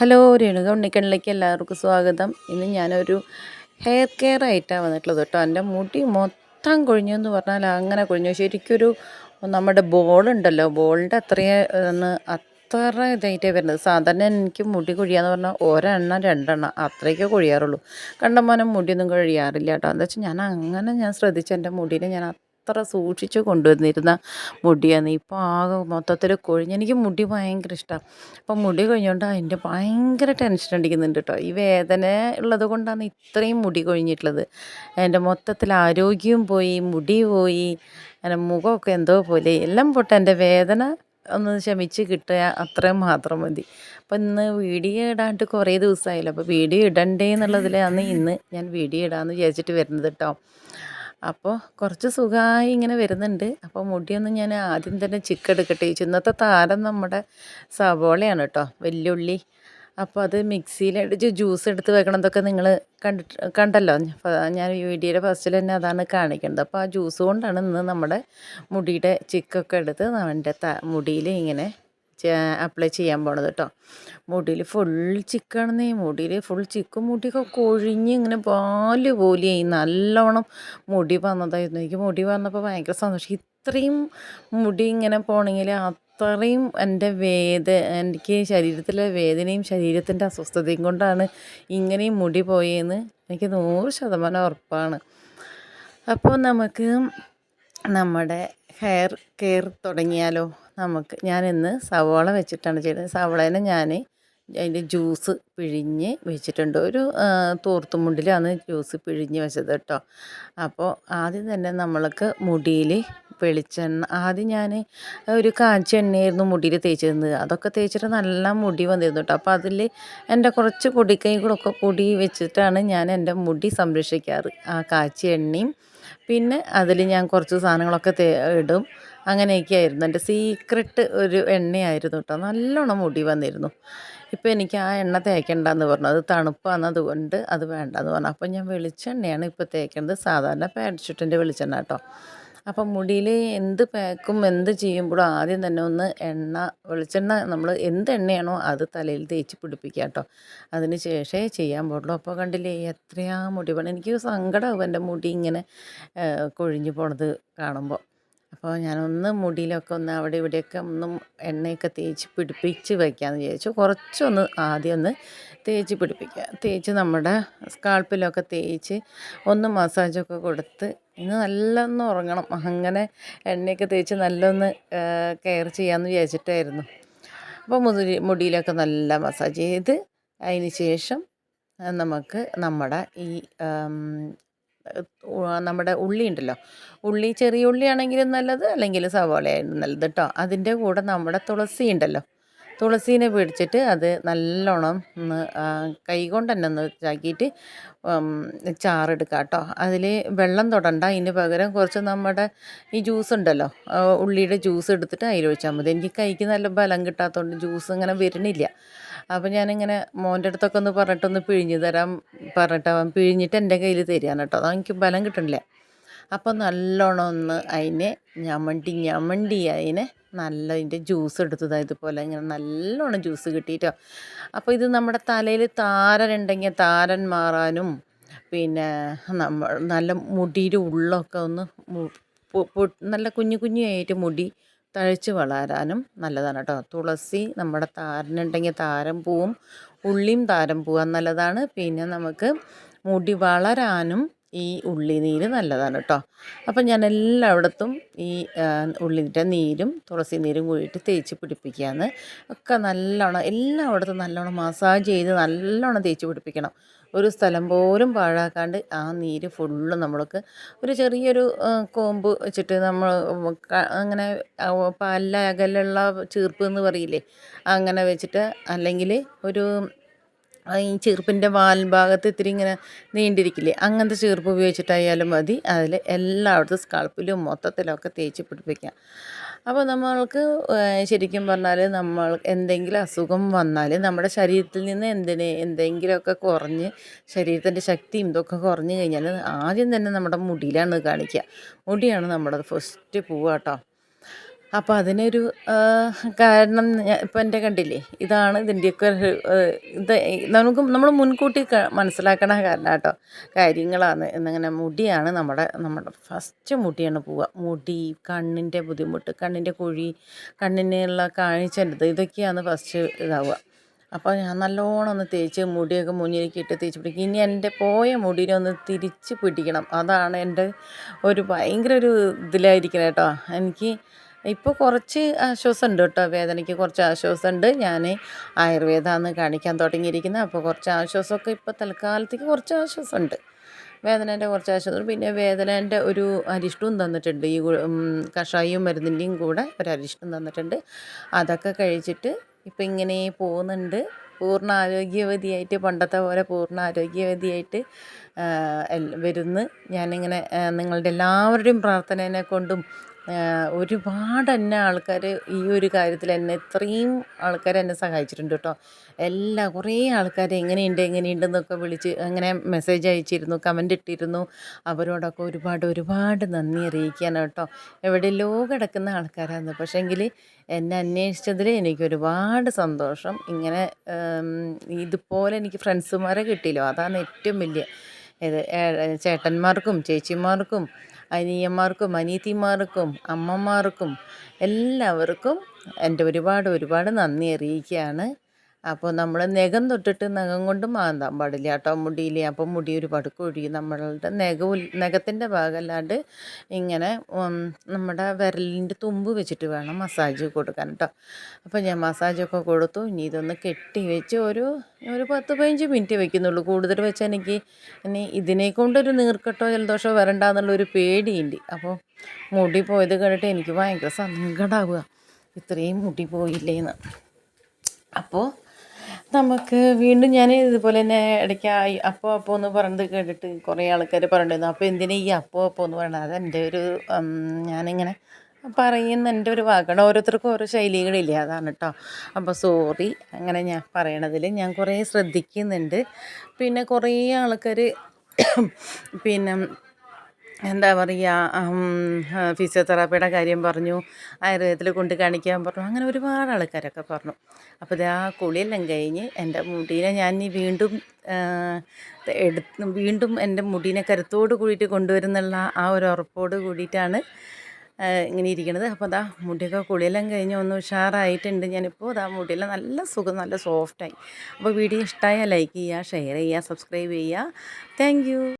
Hello Renuka ഉണ്ണിക്കണ്ണിലേക്ക് എല്ലാവർക്കും സ്വാഗതം. ഇന്ന് ഞാനൊരു ഹെയർ കെയർ ആയിട്ടാണ് വന്നിട്ടുള്ളത് കേട്ടോ. എന്റെ മുടി മൊത്തം കൊഴിഞ്ഞു എന്ന് പറഞ്ഞാൽ അങ്ങനെ കൊഴിഞ്ഞു. ശരിക്കൊരു നമ്മുടെ ബോളുണ്ടല്ലോ ബോളിന്റെ അത്രയും അത്ര ഇതായിട്ടേ വരുന്നത്. സാധാരണ എനിക്ക് മുടി കൊഴിയാന്ന് പറഞ്ഞാൽ ഒരെണ്ണം രണ്ടെണ്ണം അത്രയൊക്കെ കൊഴിയാറുള്ളൂ. കണ്ടമാനം മുടിയൊന്നും കൊഴിയാറില്ല കേട്ടോ. എന്താ വെച്ചാൽ ഞാൻ അങ്ങനെ ഞാൻ ശ്രദ്ധിച്ചു എന്റെ മുടിയിൽ ഞാൻ അത്ര സൂക്ഷിച്ച് കൊണ്ടുവന്നിരുന്ന മുടിയാണ് ഇപ്പോൾ ആകെ മൊത്തത്തിൽ കൊഴിഞ്ഞ് എനിക്ക് മുടി ഭയങ്കര ഇഷ്ടമാണ് അപ്പം മുടി കൊഴിഞ്ഞുകൊണ്ട് അതിന്റെ ഭയങ്കര ടെൻഷൻ അടിക്കുന്നുണ്ട് കേട്ടോ ഈ വേദന ഉള്ളത് കൊണ്ടാണ് ഇത്രയും മുടി കൊഴിഞ്ഞിട്ടുള്ളത്. എന്റെ മൊത്തത്തിൽ ആരോഗ്യവും പോയി മുടി പോയി എന്റെ മുഖമൊക്കെ എന്തോ പോലെ. എല്ലാം പൊട്ട. എന്റെ വേദന ഒന്ന് ശമിച്ച് കിട്ടുക അത്രയും മാത്രം മതി. അപ്പം ഇന്ന് വീഡിയോ ഇടാണ്ട് കുറേ ദിവസമായല്ലോ അപ്പോൾ വീഡിയോ ഇടണ്ടേ എന്നുള്ളതിലാണ് ഇന്ന് ഞാൻ വീഡിയോ ഇടാമെന്ന് വിചാരിച്ചിട്ട് വരുന്നത് കേട്ടോ അപ്പോൾ കുറച്ച് സുഖമായി ഇങ്ങനെ വരുന്നുണ്ട്. അപ്പോൾ മുടിയൊന്നും ഞാൻ ആദ്യം തന്നെ ചിക്കെടുക്കട്ടെ. ഇന്നത്തെ താരം നമ്മുടെ സവോളയാണ് കേട്ടോ വെല്ലുള്ളി. അപ്പോൾ അത് മിക്സിയിലടിച്ച് ജ്യൂസ് എടുത്ത് വെക്കണതൊക്കെ നിങ്ങൾ കണ്ടിട്ട് കണ്ടല്ലോ? ഞാൻ വീഡിയോയുടെ ഫസ്റ്റിൽ തന്നെ അതാണ് കാണിക്കേണ്ടത് അപ്പോൾ ആ ജ്യൂസ് കൊണ്ടാണ് ഇന്ന് നമ്മുടെ മുടിയുടെ ചിക്കൊക്കെ എടുത്ത് നമ്മുടെ മുടിയിൽ ഇങ്ങനെ അപ്ലൈ ചെയ്യാൻ പോണത് കേട്ടോ മുടിയിൽ ഫുൾ ചിക്കാണെന്നേ മുടിയിൽ ഫുൾ ചിക്കും മുടിയൊക്കെ കൊഴിഞ്ഞ് ഇങ്ങനെ പാൽ പോലെയായി. നല്ലോണം മുടി വന്നതായിരുന്നു. എനിക്ക് മുടി വന്നപ്പോൾ ഭയങ്കര സന്തോഷം. ഇത്രയും മുടി ഇങ്ങനെ പോണെങ്കിൽ അത്രയും എന്റെ വേദ എനിക്ക് ശരീരത്തിലെ വേദനയും ശരീരത്തിന്റെ അസ്വസ്ഥതയും കൊണ്ടാണ് ഇങ്ങനെയും മുടി പോയെന്ന് എനിക്ക് നൂറ് ശതമാനം ഉറപ്പാണ്. അപ്പോൾ നമുക്ക് നമ്മുടെ ഹെയർ കെയർ തുടങ്ങിയാലോ? നമുക്ക് ഞാൻ ഇന്ന് സവാള വെച്ചിട്ടാണ് ചെയ്യുന്നത് സവോളേനെ ഞാൻ അതിന്റെ ജ്യൂസ് പിഴിഞ്ഞ് വെച്ചിട്ടുണ്ട്. ഒരു തോർത്തുമുണ്ടിലാണ് ജ്യൂസ് പിഴിഞ്ഞ് വെച്ചത് കേട്ടോ. അപ്പോൾ ആദ്യം തന്നെ നമ്മൾക്ക് മുടിയിൽ വെളിച്ചെണ്ണ ആദ്യം ഞാൻ ഒരു കാച്ച എണ്ണയായിരുന്നു മുടിയിൽ തേച്ചിരുന്നത്. അതൊക്കെ തേച്ചിട്ട് നല്ല മുടി വന്നിരുന്നു കേട്ടോ. അപ്പോൾ അതിൽ എന്റെ കുറച്ച് പൊടിക്കൈകളൊക്കെ കൂടി വെച്ചിട്ടാണ് ഞാൻ എന്റെ മുടി സംരക്ഷിക്കാറ്. ആ കാച്ചി എണ്ണയും. പിന്നെ അതിൽ ഞാൻ കുറച്ച് സാധനങ്ങളൊക്കെ ഇടും. അങ്ങനെയൊക്കെ ആയിരുന്നു എന്റെ സീക്രട്ട് ഒരു എണ്ണയായിരുന്നു കേട്ടോ. നല്ലോണം മുടി വന്നിരുന്നു. ഇപ്പോൾ എനിക്ക് ആ എണ്ണ തേക്കണ്ടെന്ന് പറഞ്ഞു. അത് തണുപ്പാണ് അതുകൊണ്ട് അത് വേണ്ടെന്ന് പറഞ്ഞു. അപ്പോൾ ഞാൻ വെളിച്ചെണ്ണയാണ് ഇപ്പോൾ തേക്കേണ്ടത് സാധാരണ പാരച്യൂട്ടിന്റെ വെളിച്ചെണ്ണ കേട്ടോ. അപ്പം മുടിയിൽ എന്ത് പാക്കും എന്ത് ചെയ്യുമ്പോഴും ആദ്യം തന്നെ ഒന്ന് എണ്ണ വെളിച്ചെണ്ണ നമ്മൾ എന്ത് എണ്ണയാണോ അത് തലയിൽ തേച്ച് പിടിപ്പിക്കുക കേട്ടോ. അതിന് ശേഷമേ ചെയ്യാൻ പാടുള്ളൂ. അപ്പോൾ കണ്ടില്ലേ എത്രയാ മുടി പണി എനിക്ക് സങ്കടമാവും എന്റെ മുടി ഇങ്ങനെ കൊഴിഞ്ഞു പോണത് കാണുമ്പോൾ. അപ്പോൾ ഞാനൊന്ന് മുടിയിലൊക്കെ ഒന്ന് അവിടെ ഇവിടെയൊക്കെ ഒന്ന് എണ്ണയൊക്കെ തേച്ച് പിടിപ്പിച്ച് വയ്ക്കാമെന്ന് വിചാരിച്ചു. കുറച്ചൊന്ന് ആദ്യം ഒന്ന് തേച്ച് പിടിപ്പിക്കുക. തേച്ച് നമ്മുടെ സ്കാൾപ്പിലൊക്കെ തേച്ച് ഒന്ന് മസാജൊക്കെ കൊടുത്ത് ഇന്ന് നല്ലൊന്ന് ഉറങ്ങണം. അങ്ങനെ എണ്ണയൊക്കെ തേച്ച് നല്ലൊന്ന് കെയർ ചെയ്യാമെന്ന് വിചാരിച്ചിട്ടായിരുന്നു. അപ്പോൾ മുടി മുടിയിലൊക്കെ നല്ല മസാജ് ചെയ്ത് അതിന് ശേഷം നമുക്ക് നമ്മുടെ ഈ നമ്മുടെ ഉള്ളി ഉണ്ടല്ലോ. ഉള്ളി ചെറിയ ഉള്ളിയാണെങ്കിലും നല്ലത് അല്ലെങ്കിൽ സവാളയായിരുന്നു നല്ലത് കേട്ടോ അതിന്റെ കൂടെ നമ്മുടെ തുളസി ഉണ്ടല്ലോ. തുളസീനെ പിടിച്ചിട്ട് അത് നല്ലോണം ഒന്ന് കൈ കൊണ്ട് തന്നെ ഒന്ന് ഇതാക്കിയിട്ട് ചാറെടുക്കുക കേട്ടോ അതിൽ വെള്ളം തൊടണ്ട. അതിന് പകരം കുറച്ച് നമ്മുടെ ഈ ജ്യൂസ് ഉണ്ടല്ലോ ഉള്ളിയുടെ ജ്യൂസ് എടുത്തിട്ട് അതിൽ ഒഴിച്ചാൽ മതി. എനിക്ക് കൈക്ക് നല്ല ബലം കിട്ടാത്തതുകൊണ്ട് ജ്യൂസ് ഇങ്ങനെ വരുന്നില്ല. അപ്പോൾ ഞാനിങ്ങനെ മോന്റെ അടുത്തൊക്കെ ഒന്ന് പറഞ്ഞിട്ടൊന്ന് പിഴിഞ്ഞ് തരാൻ പറഞ്ഞിട്ട് അവൻ പിഴിഞ്ഞിട്ട് എന്റെ കയ്യിൽ തരികയാണ് കേട്ടോ. അതെനിക്ക് ബലം കിട്ടണില്ല. അപ്പോൾ നല്ലോണം ഒന്ന് അതിനെ ഞമണ്ടി ഞമണ്ടി അതിനെ നല്ല അതിന്റെ ജ്യൂസ് എടുത്തത് ഇതുപോലെ ഇങ്ങനെ നല്ലോണം ജ്യൂസ് കിട്ടിയിട്ടോ അപ്പോൾ ഇത് നമ്മുടെ തലയിൽ താരനുണ്ടെങ്കിൽ താരൻ മാറാനും പിന്നെ നമ്മൾ നല്ല മുടിയുടെ ഉള്ളൊക്കെ ഒന്ന് നല്ല കുഞ്ഞു കുഞ്ഞു ആയിട്ട് മുടി തഴച്ച് വളരാനും നല്ലതാണ് കേട്ടോ. തുളസി നമ്മുടെ താരനുണ്ടെങ്കിൽ താരം പൂവും ഉള്ളിയും താരം പൂവാൻ നല്ലതാണ്. പിന്നെ നമുക്ക് മുടി വളരാനും ഈ ഉള്ളി നീര് നല്ലതാണ് കേട്ടോ അപ്പം ഞാൻ എല്ലായിടത്തും ഈ ഉള്ളിന്റെ നീരും തുളസി നീരും കൂടിയിട്ട് തേച്ച് പിടിപ്പിക്കുകയാണ് ഒക്കെ നല്ലോണം എല്ലായിടത്തും നല്ലോണം മസാജ് ചെയ്ത് നല്ലോണം തേച്ച് പിടിപ്പിക്കണം. ഒരു സ്ഥലം പോലും പാഴാക്കാണ്ട് ആ നീര് ഫുള്ള് നമ്മൾക്ക് ഒരു ചെറിയൊരു കോമ്പ് വെച്ചിട്ട് നമ്മൾ അങ്ങനെ പല്ല അകലുള്ള ചീർപ്പ് എന്ന് പറയില്ലേ? അങ്ങനെ വെച്ചിട്ട് അല്ലെങ്കിൽ ഒരു ഈ ചീർപ്പിന്റെ വാൽ ഭാഗത്ത് ഇത്തിരി ഇങ്ങനെ നീണ്ടിരിക്കില്ലേ? അങ്ങനത്തെ ചീർപ്പ് ഉപയോഗിച്ചിട്ടായാലും മതി. അതിൽ എല്ലായിടത്തും സ്കാൾപ്പിലും മൊത്തത്തിലൊക്കെ തേച്ച് പിടിപ്പിക്കാം. അപ്പോൾ നമ്മൾക്ക് ശരിക്കും പറഞ്ഞാൽ നമ്മൾ എന്തെങ്കിലും അസുഖം വന്നാൽ നമ്മുടെ ശരീരത്തിൽ നിന്ന് എന്തിന് എന്തെങ്കിലുമൊക്കെ കുറഞ്ഞ് ശരീരത്തിന്റെ ശക്തിയും ഇതൊക്കെ കുറഞ്ഞു കഴിഞ്ഞാൽ ആദ്യം തന്നെ നമ്മുടെ മുടിയിലാണ് കാണിക്കുക. മുടിയാണ് നമ്മുടെ ഫസ്റ്റ് പൂവാട്ടോ അപ്പോൾ അതിനൊരു കാരണം ഇപ്പം എന്റെ കണ്ടില്ലേ? ഇതാണ് ഇതിന്റെയൊക്കെ ഇത് നമുക്ക് നമ്മൾ മുൻകൂട്ടി മനസ്സിലാക്കണ കാരണം കേട്ടോ കാര്യങ്ങളാണ്. എന്നിങ്ങനെ മുടിയാണ് നമ്മുടെ നമ്മുടെ ഫസ്റ്റ് മുടിയാണ് പോവുക മുടി കണ്ണിന്റെ ബുദ്ധിമുട്ട് കണ്ണിന്റെ കുഴി കണ്ണിനുള്ള കാഴ്ചന്റെത് ഇതൊക്കെയാണ് ഫസ്റ്റ് ഇതാവുക. അപ്പോൾ ഞാൻ നല്ലോണം ഒന്ന് തേച്ച് മുടിയൊക്കെ മുന്നിലേക്ക് ഇട്ട് തേച്ച് പിടിക്കും. ഇനി എന്റെ പോയ മുടിനെ ഒന്ന് തിരിച്ച് പിടിക്കണം. അതാണ് എന്റെ ഒരു ഭയങ്കര ഒരു ഇതിലായിരിക്കണം കേട്ടോ എനിക്ക് ഇപ്പോൾ കുറച്ച് ആശ്വാസമുണ്ട് കേട്ടോ. വേദനയ്ക്ക് കുറച്ച് ആശ്വാസമുണ്ട്. ഞാൻ ആയുർവേദമാണ് കാണിക്കാൻ തുടങ്ങിയിരിക്കുന്നത് അപ്പോൾ കുറച്ച് ആശ്വാസമൊക്കെ ഇപ്പോൾ തൽക്കാലത്തേക്ക് കുറച്ച് ആശ്വാസമുണ്ട്. വേദനേന്റെ കുറച്ച് ആശ്വാസം പിന്നെ വേദനേന്റെ ഒരു അരിഷ്ടവും തന്നിട്ടുണ്ട്. ഈ കഷായവും മരുന്നിന്റെയും കൂടെ ഒരു അരിഷ്ടം തന്നിട്ടുണ്ട്. അതൊക്കെ കഴിച്ചിട്ട് ഇപ്പം ഇങ്ങനെ പോകുന്നുണ്ട്. പൂർണ ആരോഗ്യവതിയായിട്ട് പണ്ടത്തെ പോലെ പൂർണ ആരോഗ്യവതിയായിട്ട് വരുന്ന്. ഞാനിങ്ങനെ നിങ്ങളുടെ എല്ലാവരുടെയും പ്രാർത്ഥനേനെ കൊണ്ടും ഒരുപാട് എന്നെ ആൾക്കാർ ഈ ഒരു കാര്യത്തിൽ എന്നെ ഇത്രയും ആൾക്കാർ എന്നെ സഹായിച്ചിട്ടുണ്ട് കേട്ടോ. എല്ലാ കുറേ ആൾക്കാർ എങ്ങനെയുണ്ട് എങ്ങനെയുണ്ട് എന്നൊക്കെ വിളിച്ച് അങ്ങനെ മെസ്സേജ് അയച്ചിരുന്നു കമന്റ് ഇട്ടിരുന്നു. അവരോടൊക്കെ ഒരുപാട് ഒരുപാട് നന്ദി അറിയിക്കാനാണ് കേട്ടോ. എവിടെയല്ലോ കിടക്കുന്ന ആൾക്കാരാണ് പക്ഷേങ്കിൽ എന്നെ അന്വേഷിച്ചതിൽ എനിക്ക് ഒരുപാട് സന്തോഷം. ഇങ്ങനെ ഇതുപോലെ എനിക്ക് ഫ്രണ്ട്സുമാരെ കിട്ടിയല്ലോ. അതാണ് ഏറ്റവും വലിയ ഇത്. ചേട്ടന്മാർക്കും ചേച്ചിമാർക്കും അനിയന്മാർക്കും അനിയത്തിമാർക്കും അമ്മമാർക്കും എല്ലാവർക്കും എന്റെ ഒരുപാട് ഒരുപാട് നന്ദി അറിയിക്കുകയാണ്. അപ്പോൾ നമ്മൾ നഖം തൊട്ടിട്ട് നഖം കൊണ്ട് മാന്താൻ പാടില്ല കേട്ടോ മുടിയിൽ അപ്പം മുടി ഒരുപാട് കൊഴിയും നമ്മളുടെ നഖവും നഖത്തിന്റെ ഭാഗമല്ലാണ്ട് ഇങ്ങനെ നമ്മുടെ വിരലിന്റെ തുമ്പ് വെച്ചിട്ട് വേണം മസാജ് കൊടുക്കാൻ കേട്ടോ. അപ്പോൾ ഞാൻ മസാജൊക്കെ കൊടുത്തു. ഇനി ഇതൊന്ന് കെട്ടി വെച്ച് ഒരു ഒരു പത്ത് പതിനഞ്ച് മിനിറ്റ് വെക്കുന്നുള്ളൂ. കൂടുതൽ വെച്ചാൽ എനിക്ക് ഇനി ഇതിനെ കൊണ്ടൊരു നീർക്കെട്ടോ ജലദോഷമോ വരണ്ടെന്നുള്ളൊരു പേടിയുണ്ട്. അപ്പോൾ മുടി പോയത് കണ്ടിട്ട് എനിക്ക് ഭയങ്കര സങ്കടമാവുക ഇത്രയും മുടി പോയില്ലേന്ന്. അപ്പോൾ നമുക്ക് വീണ്ടും ഞാൻ ഇതുപോലെ തന്നെ ഇടയ്ക്ക് ആയി അപ്പോൾ അപ്പോൾ എന്ന് പറഞ്ഞത് കേട്ടിട്ട് കുറേ ആൾക്കാർ പറഞ്ഞിരുന്നു. അപ്പോൾ എന്തിനാ ഈ അപ്പോൾ അപ്പോൾ എന്ന് പറയുന്നത് എന്റെ ഒരു ഞാനിങ്ങനെ പറയുന്ന എന്റെ ഒരു വാക്കാണ്. ഓരോരുത്തർക്കും ഓരോ ശൈലികളില്ലേ? അതാണ് കേട്ടോ അപ്പോൾ സോറി അങ്ങനെ ഞാൻ പറയണതിൽ ഞാൻ കുറേ ശ്രദ്ധിക്കുന്നുണ്ട്. പിന്നെ കുറേ ആൾക്കാർ പിന്നെ എന്താ പറയുക ഫിസിയോതെറാപ്പിയുടെ കാര്യം പറഞ്ഞു ആയുർവേദത്തിൽ കൊണ്ട് കാണിക്കാൻ പറഞ്ഞു അങ്ങനെ ഒരുപാട് ആൾക്കാരൊക്കെ പറഞ്ഞു. അപ്പോൾ ഇത് ആ കുളിയെല്ലാം കഴിഞ്ഞ് എന്റെ മുടീനെ ഞാൻ വീണ്ടും എടുത്ത് വീണ്ടും എന്റെ മുടീനെ കരുത്തോട് കൂടിയിട്ട് കൊണ്ടുവരുന്നുള്ള ആ ഒരു ഉറപ്പോട് കൂടിയിട്ടാണ് ഇങ്ങനെ ഇരിക്കണത്. അപ്പോൾ അതാ മുടിയൊക്കെ കുളിയെല്ലാം കഴിഞ്ഞ് ഒന്ന് ഉഷാറായിട്ടുണ്ട്. ഞാനിപ്പോൾ അതാ മുടിയെല്ലാം നല്ല സുഖം നല്ല സോഫ്റ്റായി. അപ്പോൾ വീഡിയോ ഇഷ്ടമായാൽ ലൈക്ക് ചെയ്യുക ഷെയർ ചെയ്യുക സബ്സ്ക്രൈബ് ചെയ്യുക. താങ്ക്